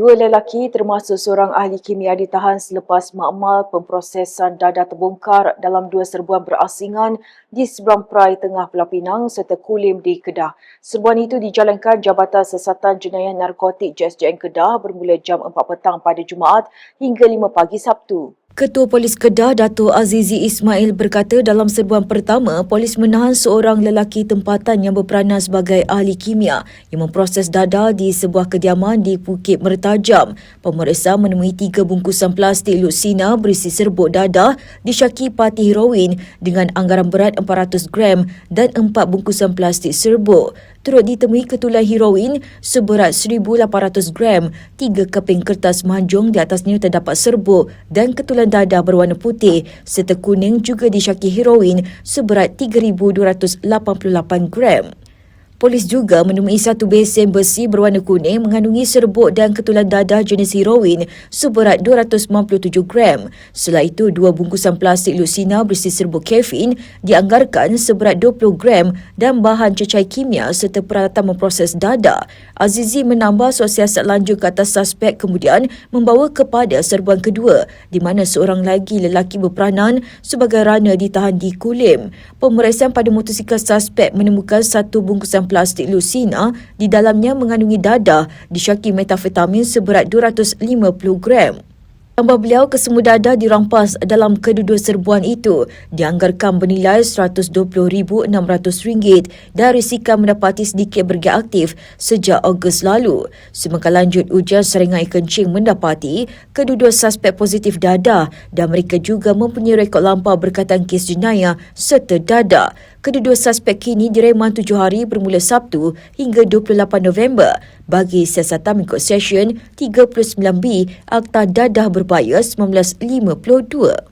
Dua lelaki termasuk seorang ahli kimia ditahan selepas makmal pemprosesan dadah terbongkar dalam dua serbuan berasingan di seberang perai tengah Pulau Pinang serta Kulim di Kedah. Serbuan itu dijalankan Jabatan Siasatan Jenayah Narkotik JSJN Kedah bermula jam 4 petang pada Jumaat hingga 5 pagi Sabtu. Ketua Polis Kedah Dato' Azizi Ismail berkata dalam serbuan pertama, polis menahan seorang lelaki tempatan yang berperanan sebagai ahli kimia yang memproses dadah di sebuah kediaman di Bukit Mertajam. Pemeriksaan menemui tiga bungkusan plastik lutsina berisi serbuk dadah disyaki parti heroin dengan anggaran berat 400 gram dan empat bungkusan plastik serbuk. Turut ditemui ketulan heroin seberat 1,800 gram, tiga keping kertas manjung di atasnya terdapat serbuk dan ketulan dadah berwarna putih serta kuning juga disyaki heroin seberat 3,288 gram. Polis juga menemui satu besen besi berwarna kuning mengandungi serbuk dan ketulan dadah jenis heroin seberat 297 gram. Selain itu, dua bungkusan plastik lusina berisi serbuk kafein dianggarkan seberat 20 gram dan bahan cecai kimia serta peralatan memproses dadah. Azizi menambah surat siasat lanjut ke atas suspek kemudian membawa kepada serbuan kedua di mana seorang lagi lelaki berperanan sebagai runner ditahan di Kulim. Pemeriksaan pada motosikal suspek menemukan satu bungkusan plastik lucina di dalamnya mengandungi dadah disyaki metafetamin seberat 250 gram. Tambah beliau, kesemua dadah dirampas dalam kedua-dua serbuan itu dianggarkan bernilai RM120,600 dan risiko mendapati sedikit bergiat aktif sejak Ogos lalu. Semasa lanjut ujian seringai kencing mendapati kedua-dua suspek positif dadah dan mereka juga mempunyai rekod lampau berkaitan kes jenayah serta dadah. Kedua-dua suspek kini direman tujuh hari bermula Sabtu hingga 28 November bagi siasatan mengikut session 39B Akta Dadah Berbaya 1952.